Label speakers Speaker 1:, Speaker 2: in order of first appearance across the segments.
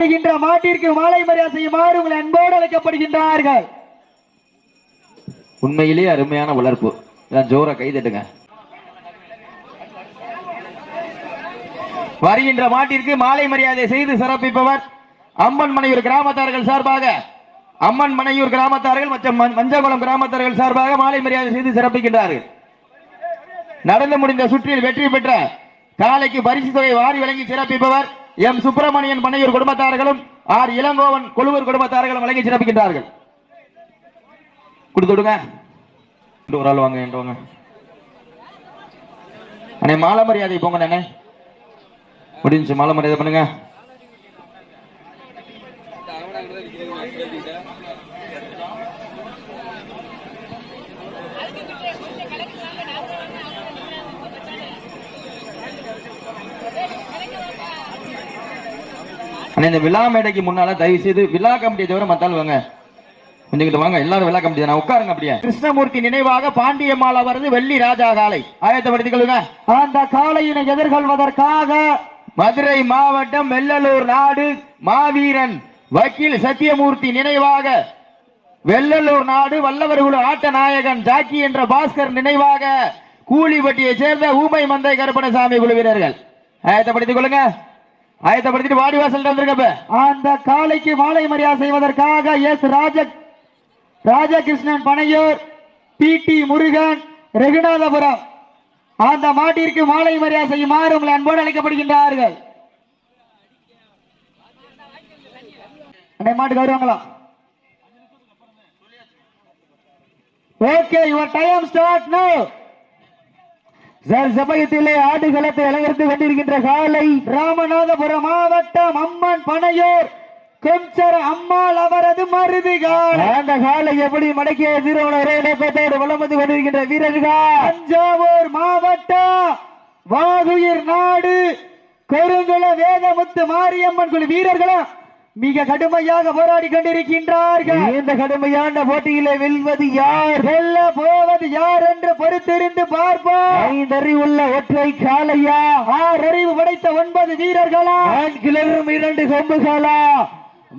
Speaker 1: வருகின்ற மாட்டிற்கு மாலை மரியாதை செய்யுமாறு உங்களை அன்போடு அழைக்கப்படுகின்றார்கள்.
Speaker 2: உண்மையிலேயே அருமையான வளர்ப்பு. எல்லாம் ஜோரா கை தட்டுங்க. வருகின்ற மாட்டிற்கு மாலை மரியாதை செய்து சிறப்பிப்பவர் அம்மன் மனையூர் கிராமத்தார்கள் சார்பாக அம்மன் மனையூர் கிராமத்தார்கள் மற்றும் மஞ்சகுளம் கிராமத்தார்கள் சார்பாக மாலை மரியாதை செய்து சிறப்பிக்கின்றார்கள். நடந்து முடிந்த சுற்றில் வெற்றி பெற்ற காலைக்கு பரிசு தொகை வாரி வழங்கி சிறப்பிப்பவர் எம் சுப்பிரமணியன் பண்ணையூர் குடும்பத்தார்களும் ஆர் இளங்கோவன் கொழுவூர் குடும்பத்தார்களும் வழங்கி சிறப்பிக்கின்றார்கள். கொடுத்து விடுங்க. ஒரு ஆள் வாங்க என்றவங்க அண்ணே மாலை மரியாதை போங்க அண்ணே. முடிஞ்சு மாலை மரியாதை பண்ணுங்க. இந்த விழா மேடைக்கு முன்னால தயவு செய்து விழா கமிட்டியை தவிர மத்தாள் வாங்க. கொஞ்சம் கிட்ட வாங்க எல்லாரும் விழா கமிட்டி தான். உட்காருங்க அப்படியே. கிருஷ்ணமூர்த்தி நினைவாக பாண்டியம்மாள் வருது வெள்ளி ராஜா காலை. ஆயத்தப்படுத்திக் கொள்ளுங்க.
Speaker 1: அந்த காலையினை எதிர்கொள்வதற்காக
Speaker 2: மதுரை மாவட்டம் வெள்ளலூர் நாடு மாவீரன் வக்கீல் சத்தியமூர்த்தி நினைவாக வெள்ளலூர் நாடு வல்லவர்குல ஆட்ட நாயகன் ஜாக்கி என்ற பாஸ்கர் நினைவாக கூலிப்பட்டியை சேர்ந்த ஊமை மந்தை கருப்பணசாமி குழு வீரர்கள் ஆயத்தப்படுத்திக் கொள்ளுங்க. ஆயத்தப்படுத்திட்டு வாடிவாசல் வந்திருக்கப்ப.
Speaker 1: அந்த காளைக்கு மாலை மரியாதை செய்வதற்காக S Raja Rajakrishnan Panaiyur P D Murugan Raghunathapuram. அந்த மாட்டிற்கு மாலை மரியாதை செய்யுமாறு உங்களை அன்போடு அழைக்கப்படுகின்றார்கள். மாட்டுக்கு வருவாங்களா okay your time start now சமயத்திலே ஆடுகளத்தை அலங்கரித்து கொண்டிருக்கின்ற காலை ராமநாதபுரம் மாவட்டம் அம்மன் பனையூர். கொஞ்சர அம்மாள் அவரது மருது கால். அந்த காலை எப்படி மடக்கிய திருவண்ண ஒரே நோக்கத்தோடு வலம் வந்து கொண்டிருக்கின்ற வீரர்கள்? தஞ்சாவூர் மாவட்டம் வாகுயிர் நாடு. கொருங்குள வேதமுத்து மாரியம்மன் குழு வீரர்களும் மிக கடுமையாக போராடி கொண்டிருக்கின்றார்கள். இந்த கடுமையான போட்டியிலே வெல்வது யார்? வெல்ல போவது யார் என்று பொறுத்திருந்து பார்ப்போம். ஐந்தறிவுள்ள ஒற்றை காளையா? ஆறு அறிவு படைத்த ஒன்பது வீரர்களா? கிளறும் இரண்டு கொம்புகளா?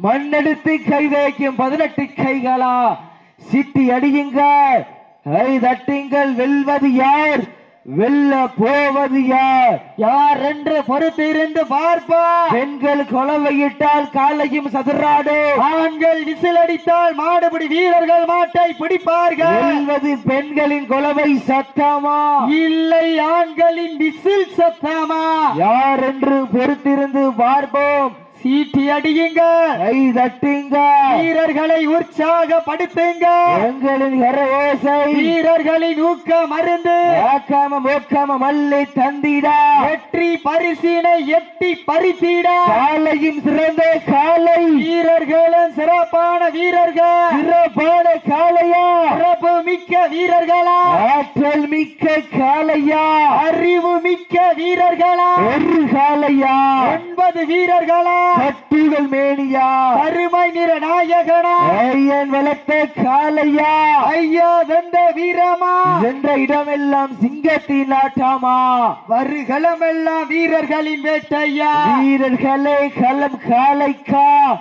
Speaker 1: மண்ணெடுத்து கை வைக்கும் பதினெட்டு கைகளா? சிட்டி அடியுங்கள். கை தட்டுங்கள். வெல்வது யார்? வெல்ல போவது யார்? யார் என்று பொறுத்திருந்து பார்ப்பா. பெண்கள் கொலவையிட்டால் காலையும் சதுராடு. ஆண்கள் விசில் அடித்தால் மாடுபிடி வீரர்கள் மாட்டை பிடிப்பார்கள். வெல்வது பெண்களின் கொலவை சத்தமா? இல்லை ஆண்களின் விசில் சத்தமா? யார் என்று பொறுத்திருந்து பார்ப்போம். சீட்டி அடியுங்க. கை தட்டுங்க. வீரர்களை உற்சாகப்படுத்துங்க. எங்களின் கரவோசை வீரர்களின் ஊக்க மருந்து ஆக்காம மோக்காம மல்லை தந்திடா. வெற்றி பரிசினை எட்டி பறித்திடா. காலையும் சிறந்த காலை. வீரர்களும் சிறப்பான வீரர்கள். சிறப்பான காளையா சிறப்பு மிக்க வீரர்களா. ஆற்றல் மிக்க காளையா அறிவு மிக்க வீரர்களா. ஒரு காளையா ஒன்பது வீரர்களா. கட்டுகள் மேனியா. அருமை நிற நாயகனா. ஐயன் வளர்த்த காளையா ஐயா தந்த வீரமா. என்ற இடமெல்லாம் சிங்கத்தின் ஆட்டாமா. வருகளமெல்லாம் வீரர்களின் வேட்டையா. வீரர்களே களம் காளைக்கா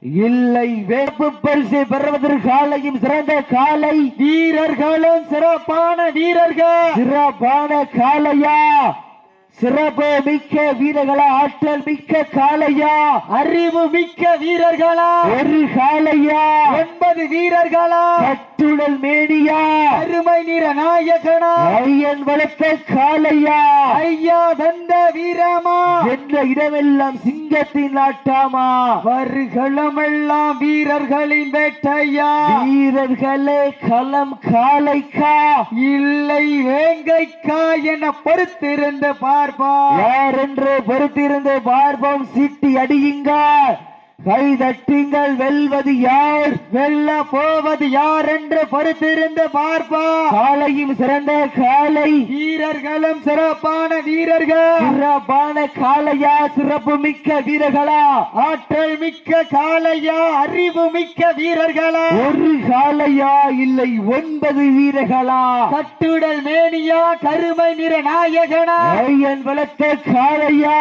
Speaker 1: இல்லை வேப்பு பரிசு பெறுவதற்கு காலையும் சிறந்த காலை. வீரர்களும் சிறப்பான வீரர்கள். சிறப்பான காளையா சிறப்பு மிக்க வீரர்களா ஆற்றல் மிக்க காளையா? அறிவு மிக்க வீரர்களா? ஒரு காளையா? ஒன்பது வீரர்களா? கட்டுடல் மேனியா? அருமை நிற நாயகனா? ஐயன் வளர்த்த காளையா? ஐயா தந்த வீரமா? என்ற இடமெல்லாம் சிங்கத்தின் ஆட்டாமா? வருகளமெல்லாம் வீரர்களின் வேட்டையா? வீரர்களே களம் காளைக்கா? இல்லை வேங்கைக்கா என பொறுத்திருந்து பார்ப்போம். யார் என்று பொறுத்திருந்து பார்ப்போம். சீட்டி அடியுங்க. கைதட்டுங்கள் வெல்வது யார்? வெல்ல போவது யார் என்று பொறுத்திருந்து பார்ப்பா. காலையும் சிறந்த காலை வீரர்களும் சிறப்பான வீரர்கள். சிறப்பான காலையா சிறப்பு மிக்க வீரர்களா? ஆற்றல் மிக்க காலையா அறிவு மிக்க வீரர்களா? ஒரு காலையா இல்லை ஒன்பது வீரர்களா? கட்டுடல் மேனியா? கருமை நிற நாயகனா? ஐயன் வளர்த்த காலையா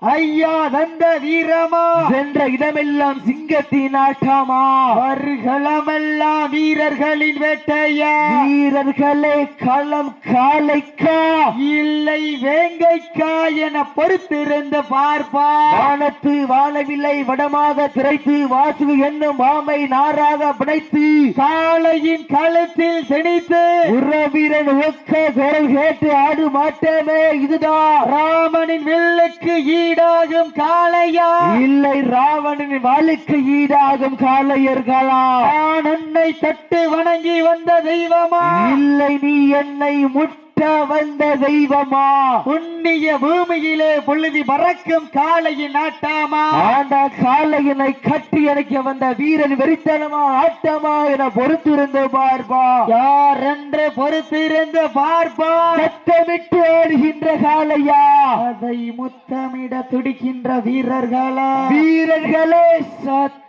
Speaker 1: ஐயா தந்த வீரமா?
Speaker 2: சென்ற இடமெல்லாம் சிங்கத்தின் ஆட்டமா?
Speaker 1: வருகளமெல்லாம் வீரர்களின் வேட்டையா?
Speaker 2: வீரர்களே களம் காலைக்கா?
Speaker 1: இல்லை வேங்கைக்கா என பொறுத்திருந்து பார்ப்பா.
Speaker 2: வானத்து வானவில்லை வடமாக திரைத்து வாசு என்னும் மாமை நாராக பிணைத்து
Speaker 1: காளையின் கழுத்தில் திணித்து
Speaker 2: உறவீரன் ஒக்க குரல் கேட்டு ஆடு மாட்டேமே இதுதான்.
Speaker 1: ராமனின் வில்லுக்கு ஈடாகும் காளையா?
Speaker 2: இல்லை ராவணனின் வாளுக்கு ஈடாகும் காளையர்களா?
Speaker 1: நான் உன்னை தட்டு வணங்கி வந்த தெய்வமா?
Speaker 2: இல்லை நீ என்னை முட்ட வந்த தெய்வமா?
Speaker 1: புண்ணிய பூமியிலே பொழுதி பறக்கும் காளையின் ஆட்டாமா?
Speaker 2: ஆண்ட காளையனை கட்டி அணைக்க வந்த வீரன் வெறித்தனமா ஆட்டமா என பொறுத்திருந்து பார்ப்பா.
Speaker 1: யார் என்று பொறுத்திருந்து பார்ப்பா?
Speaker 2: சத்தமிட்டு ஆடுகின்ற காளையா?
Speaker 1: அதை முத்தமிட துடிக்கின்ற வீரர்களா?
Speaker 2: வீரர்களே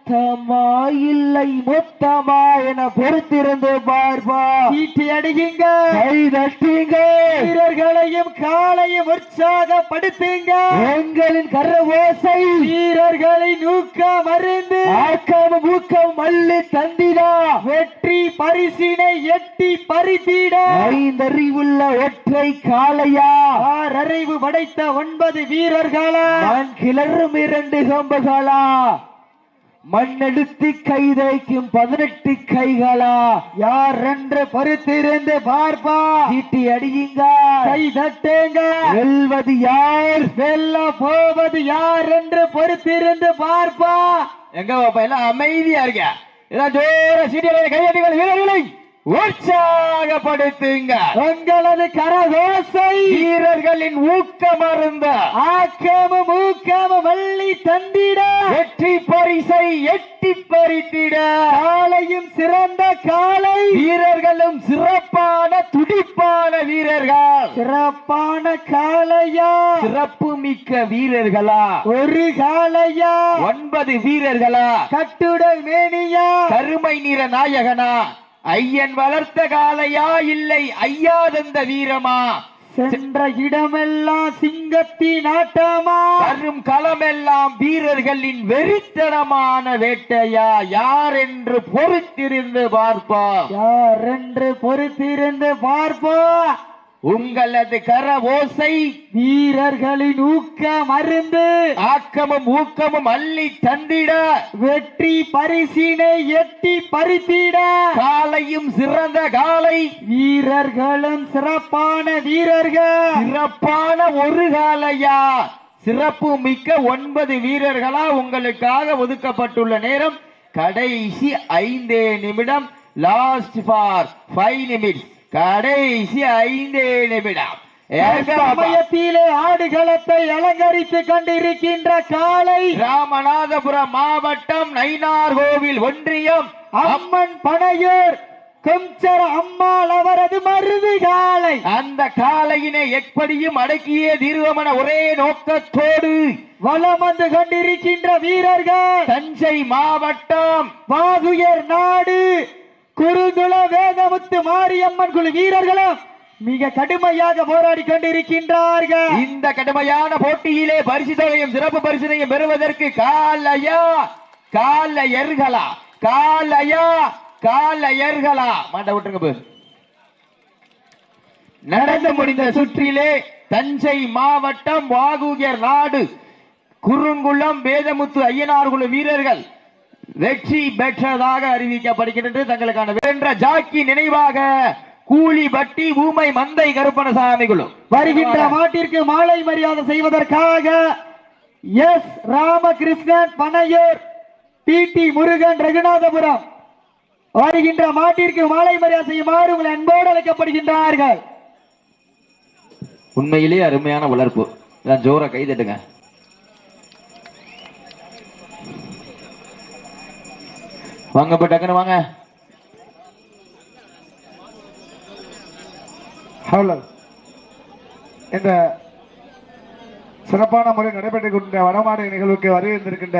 Speaker 2: சத்தமா இல்லை மொத்தமா என பொறுத்திருந்து பார்ப்பா.
Speaker 1: சீட்டி அடிக்குங்க
Speaker 2: கை தட்டுங்க.
Speaker 1: வீரர்களையும் காளையும் உற்சாகப்படுத்துங்க
Speaker 2: எங்களின் கர ஓசை
Speaker 1: வீரர்களை நூக்க மருந்து.
Speaker 2: ஆக்கம் ஊக்கம் மல்லு தந்திடா.
Speaker 1: வெற்றி பரிசினை எட்டி பறித்திட
Speaker 2: ஐந்தறிவுள்ள ஒற்றை காளையா.
Speaker 1: ஆர் அறிவு படைத்த ஒன்பது வீரர்களா.
Speaker 2: நான் கிளறும் இரண்டு கம்புகளா. மண்ணெடுத்து கைதைக்கும் பதினெட்டு கைகளா?
Speaker 1: யார் என்று பொறுத்திருந்து பார்ப்பா?
Speaker 2: சீட்டி அடியுங்க.
Speaker 1: கை தட்டுங்க.
Speaker 2: வெல்வது யார்?
Speaker 1: வெல்ல போவது யார் என்று பொறுத்திருந்து பார்ப்பா?
Speaker 2: எங்க பாப்பா எல்லாம் அமைதியா இருக்க இதான் ஜோர சீட்டி கையடிகள் வீரர்களை. உற்சாகப்படுத்துங்க.
Speaker 1: உங்களது கரகோசை
Speaker 2: வீரர்களின் ஊக்கம் அருந்த
Speaker 1: ஆக்கமும் ஊக்கமும் வள்ளி தந்திட.
Speaker 2: வெற்றி பரிசை எட்டி பறித்திட.
Speaker 1: காலையும் சிறந்த காலை.
Speaker 2: வீரர்களும் சிறப்பான துடிப்பான வீரர்கள்.
Speaker 1: சிறப்பான காளையா
Speaker 2: சிறப்பு மிக்க வீரர்களா.
Speaker 1: ஒரு காளையா
Speaker 2: ஒன்பது வீரர்களா.
Speaker 1: கட்டுடல் மேனியா.
Speaker 2: கருமை நிற நாயகனா. ஐயன் வளர்த்த காளையா இல்லை ஐயா தந்த வீரமா?
Speaker 1: சென்ற இடமெல்லாம் சிங்கத்தின் ஆட்டமா
Speaker 2: வரும் களமெல்லாம் வீரர்களின் வெறித்தனமான வேட்டையா? யார் என்று பொறுத்திருந்து பார்ப்போம்?
Speaker 1: யார் என்று பொறுத்திருந்து பார்ப்போ
Speaker 2: உங்களது கர ஓசை
Speaker 1: வீரர்களின் ஊக்க மருந்து
Speaker 2: ஆக்கமும் ஊக்கமும் அள்ளி தந்திட.
Speaker 1: வெற்றி பரிசினை எட்டி பறித்திட.
Speaker 2: காலையும் சிறந்த காலை.
Speaker 1: வீரர்களும் சிறப்பான வீரர்கள்.
Speaker 2: சிறப்பான ஒரு காலையா? சிறப்பு மிக்க ஒன்பது வீரர்களா உங்களுக்காக ஒதுக்கப்பட்டுள்ள நேரம். கடைசி ஐந்தே நிமிடம். லாஸ்ட் ஃபார் ஃபைவ் நிமிட்ஸ் கடைசி ஐந்தே நிமிடம்.
Speaker 1: சமயத்திலே ஆடுகளத்தை அலங்கரித்து கொண்டிருக்கின்ற காலை
Speaker 2: ராமநாதபுரம் மாவட்டம் நயினார்கோவில் ஒன்றியம்.
Speaker 1: அம்மன் பனையூர் கொஞ்சர அம்மாள் அவரது மருது காலை
Speaker 2: அந்த காலையினை எப்படியும் அடக்கியே தீர்வமன ஒரே நோக்கத்தோடு
Speaker 1: வலம் வந்து கொண்டிருக்கின்ற வீரர்கள்.
Speaker 2: தஞ்சை மாவட்டம்.
Speaker 1: வாகுயர் நாடு. குருகுல வேதமுத்து மாரியம்மன் குழு வீரர்களும் மிக கடுமையாக போராடி கொண்டிருக்கின்றார்கள்.
Speaker 2: இந்த கடுமையான போட்டியிலே பரிசு தொகையும் சிறப்பு பரிசினையும் பெறுவதற்கு காலையா காலையர்களா காலையா காலையர்களா மாட்ட விட்டுருங்க போ. நடந்து முடிந்த சுற்றிலே தஞ்சை மாவட்டம் வாகுகர் நாடு குறுங்குளம் வேதமுத்து ஐயனார் குழு வீரர்கள் வெற்றி பெற்றதாக அறிவிக்கப்படுகின்றது தங்களுக்கான வென்ற ஜாக்கி நினைவாக கூலிபட்டி ஊமை மந்தை கருப்பணசாமி குழு.
Speaker 1: வருகின்ற மாட்டிற்கு மாலை மரியாதை செய்வதற்காக S. Ramakrishnan Panaiyur P D. Murugan Raghunathapuram. வருகின்ற மாட்டிற்கு மாலை மரியாதை செய்யுமாறு உங்கள் அன்போடு அழைக்கப்படுகின்றார்கள்.
Speaker 2: உண்மையிலே அருமையான வளர்ப்பு. ஜோர கை தட்டுங்க. வாங்க இப்ப டக்குன்னு வாங்க.
Speaker 3: ஹலோ. இந்த சிறப்பான முறை நடைபெற்றுக் கொண்ட வடமாடு நிகழ்வுக்கு வருகை இருந்திருக்கின்ற